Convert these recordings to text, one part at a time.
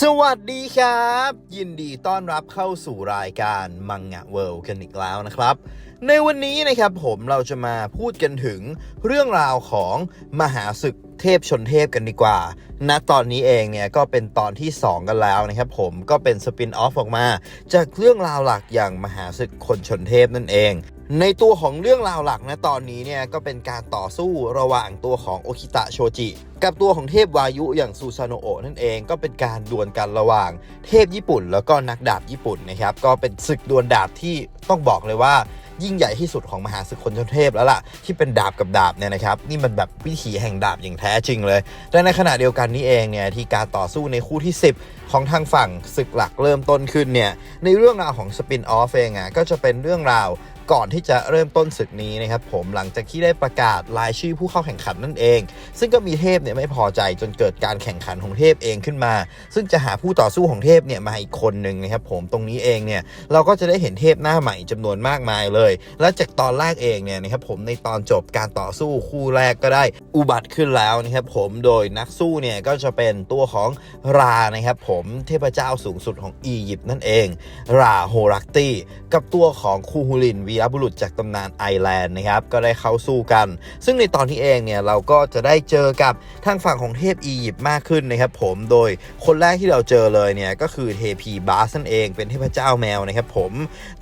สวัสดีครับ ยินดีต้อนรับเข้าสู่รายการมังงะเวิลด์กันอีกแล้วนะครับ ในวันนี้นะครับผมเราจะมาพูดกันถึงเรื่องราวของมหาศึก เทพชนเทพกันดีกว่า ณ ตอนนี้เองเนี่ยก็เป็นตอนที่ 2 กันแล้วนะครับผมก็เป็นสปินออฟออกมา จากเรื่องราวหลักอย่างมหาศึกคนชนเทพนั่นเองในตัวของเรื่องราวหลักนะตอนนี้เนี่ยก็เป็นการต่อสู้ระหว่างตัวของโอคิตะโชจิ กับตัวของเทพวายุอย่างซูซานโอะนั่นเองก็เป็นการดวลกันระหว่างเทพญี่ปุ่น แล้วก็นักดาบญี่ปุ่นนะครับก็เป็นศึกดวลดาบที่ต้องบอกเลยว่า ยิ่งใหญ่ที่สุดของมหาศึกคนชนเทพแล้วล่ะ ที่เป็นดาบกับดาบเนี่ยนะครับนี่มันแบบวิถีแห่งดาบอย่างแท้จริงเลยและในขณะเดียวกันนี้เองเนี่ยที่การต่อสู้ในคู่ที่ 10 ของทางฝั่งศึกหลักเริ่มต้นขึ้นเนี่ยในเรื่องราวของสปินออฟเองอะก็จะเป็นเรื่องราว ก่อนที่จะเริ่มต้นศึกนี้นะครับผมหลังจากที่ได้ประกาศรายชื่อผู้เข้าแข่งขันนั่นเอง ซึ่งก็มีเทพเนี่ยไม่พอใจจนเกิดการแข่งขันของเทพเองขึ้นมา ซึ่งจะหาผู้ต่อสู้ของเทพเนี่ยมาอีกคนหนึ่งนะครับผมตรงนี้เองเนี่ยเราก็จะได้เห็นเทพหน้าใหม่จำนวนมากมายเลย และจากตอนแรกเองเนี่ยนะครับผมในตอนจบการต่อสู้คู่แรกก็ได้อุบัติขึ้นแล้วนะครับผมโดยนักสู้เนี่ยก็จะเป็นตัวของรานะครับผมเทพเจ้าสูงสุดของอียิปต์นั่นเอง ราโฮรักตี้กับตัวของคูฮูลินวีรบุรุษจากตำนานไอแลนด์นะครับก็ได้เข้าสู้กัน ซึ่งในตอนที่เองเนี่ยเราก็จะได้เจอกับทางฝั่งของเทพอียิปต์มากขึ้นนะครับผมโดยคนแรกที่เราเจอเลยเนี่ยก็คือเทพีบาสนั่นเองเป็นเทพเจ้าแมวนะครับผม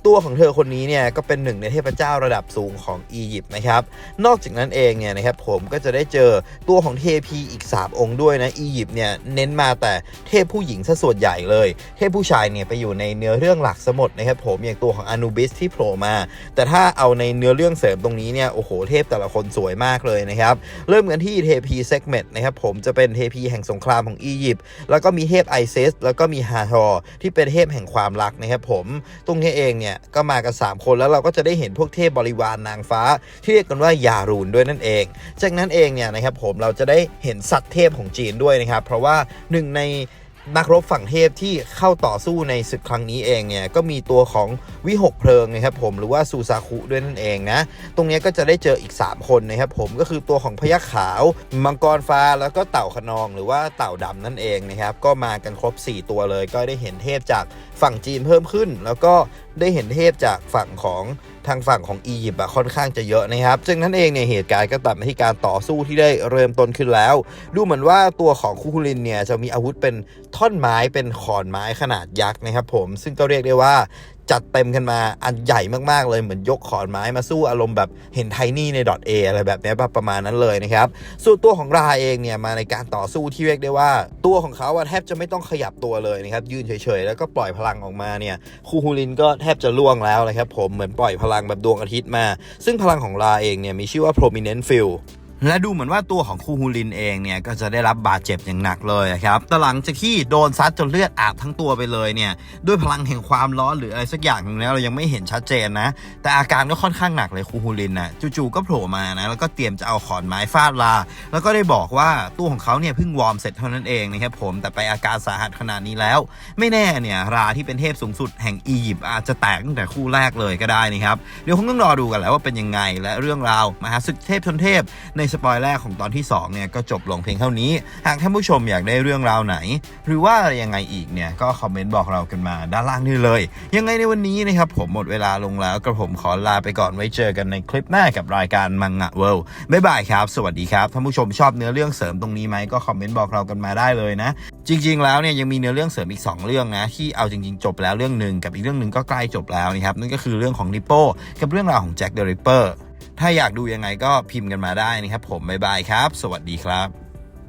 ตัวของเธอคนนี้เนี่ยก็เป็นหนึ่งในเทพเจ้าระดับสูงของอียิปต์นะครับนอกจากนั้นเองเนี่ยนะครับผมก็จะได้เจอตัวของเทพีอีก 3 องค์ด้วยนะอียิปต์เนี่ยเน้นมาแต่เทพผู้หญิงซะส่วนใหญ่เลย เทพผู้ชายเนี่ยไปอยู่ในเนื้อเรื่องหลักสมดนะครับผมอย่างตัวของอนูบิสที่โผล่มาแต่ถ้าเอาในเนื้อเรื่องเสริมตรงนี้เนี่ย โอ้โห เทพแต่ละคนสวยมากเลยนะครับ เริ่มกันที่เทพีเซกเมตนะครับ ผมจะเป็นเทพีแห่งสงครามของอียิปต์ แล้วก็มีเทพไอซิส แล้วก็มีฮาทอร์ที่เป็นเทพแห่งความรักนะครับผม ตรงนี้เองเนี่ย ก็มากัน 3 คนแล้วเราก็จะได้เห็นพวกเทพบริวารนนางฟ้า ที่เรียกกันว่ายารูนด้วยนั่นเอง จากนั้นเองเนี่ยนะครับผม เราจะได้เห็นสัตว์เทพของจีนด้วยนะครับ เพราะว่าหนึ่งใน นักรบฝั่งเทพที่เข้าต่อสู้ในศึกครั้งนี้เองเนี่ยก็มีตัวของวิหกเพลิงนะครับผมหรือว่าซูซาคุด้วยนั่นเองนะตรงนี้ก็จะได้เจออีก 3 คนนะครับผมก็คือตัวของพยัคฆ์ขาวมังกรฟ้าแล้วก็เต่าขนอง หรือว่าเต่าดำนั่นเองนะครับก็มากันครบ 4 ตัวเลย ก็ได้เห็นเทพจากฝั่งจีนเพิ่มขึ้น แล้วก็ได้เห็นเทพจากฝั่งของ ทางฝั่งของอียิปต์ค่อนข้างจะเยอะนะครับจึงนั้นเองเนี่ยเหตุการณ์ก็ตัดมาที่การต่อสู้ที่ได้เริ่มต้นขึ้นแล้ว ดูเหมือนว่าตัวของคูคูลินเนี่ยจะมีอาวุธเป็นท่อนไม้เป็นขอนไม้ขนาดยักษ์นะครับผมซึ่งก็เรียกได้ว่า จัดเต็มกันมาอันใหญ่มากๆเลยเหมือนยกขอนไม้มาสู้อารมณ์แบบเห็นไทนี่ในดอทเออะไรแบบนี้ยประมาณนั้นเลยนะครับส่วนตัวของราเองเนี่ยมาในการต่อสู้ที่เรียกได้ว่า ตัวของเขาแทบจะไม่ต้องขยับตัวเลยนะครับยืนเฉยๆ แล้วก็ปล่อยพลังออกมาเนี่ยคูฮูลินก็แทบจะล่วงแล้วนะครับผมเหมือนปล่อยพลังแบบดวงอาทิตย์มา ซึ่งพลังของราเองเนี่ยมีชื่อว่า prominent field และดูเหมือนว่าตัวของคูฮูลินเองเนี่ยก็จะได้รับบาดเจ็บอย่างหนักเลยครับแต่หลังจากที่โดนซัดจนเลือดอาบทั้งตัวไปเลยเนี่ยด้วยพลังแห่งความร้อนหรืออะไรสักอย่างหนึงแล้วเรายังไม่เห็นชัดเจนนะ แต่อาการก็ค่อนข้างหนักเลยคูฮูลินนะจู่ๆก็โผล่มานะแล้วก็เตรียมจะเอาขอนไม้ฟาดลา แล้วก็ได้บอกว่าตัวของเขาเนี่ยเพิ่งวอร์มเสร็จเท่านั้นเองนะครับผมแต่ไปอาการสาหัสขนาดนี้แล้ว ไม่แน่เนี่ยราที่เป็นเทพสูงสุดแห่งอียิปต์อาจจะแตกตั้งแต่คู่แรกเลยก็ได้นะครับเดี๋ยวคงต้องรอดูกันแล้วว่าเป็นยังไงและเรื่องราวมหาศึกเทพชนเทพในสปอยแรกของตอนที่2เนี่ยก็จบลงเพียงเท่านี้ หากท่านผู้ชมอยากได้เรื่องราวไหน หรือว่าอะไรยังไงอีกเนี่ยก็คอมเมนต์บอกเรากันมาด้านล่างนี่เลย ยังไงในวันนี้นะครับผมหมดเวลาลงแล้วกระผมขอลาไปก่อนไว้เจอกันในคลิปหน้ากับรายการมังงะเวิลด์บ๊ายบายครับ สวัสดีครับท่านผู้ชมชอบเนื้อเรื่องเสริมตรงนี้ไหมก็คอมเมนต์บอกเรากันมาได้เลยนะ จริง ๆ แล้วเนี่ยยังมีเนื้อเรื่องเสริมอีก 2 เรื่องนะที่เอาจริง ๆ จบแล้วเรื่องหนึ่งกับอีกเรื่องหนึ่งก็ใกล้จบแล้วนะครับนั่นก็คือเรื่องของนิโป้กับเรื่องราวของแจ็คเดอะริปเปอร์ ถ้าอยากดูยังไงก็พิมพ์กันมาได้นะครับผมบ๊ายบายครับ สวัสดีครับ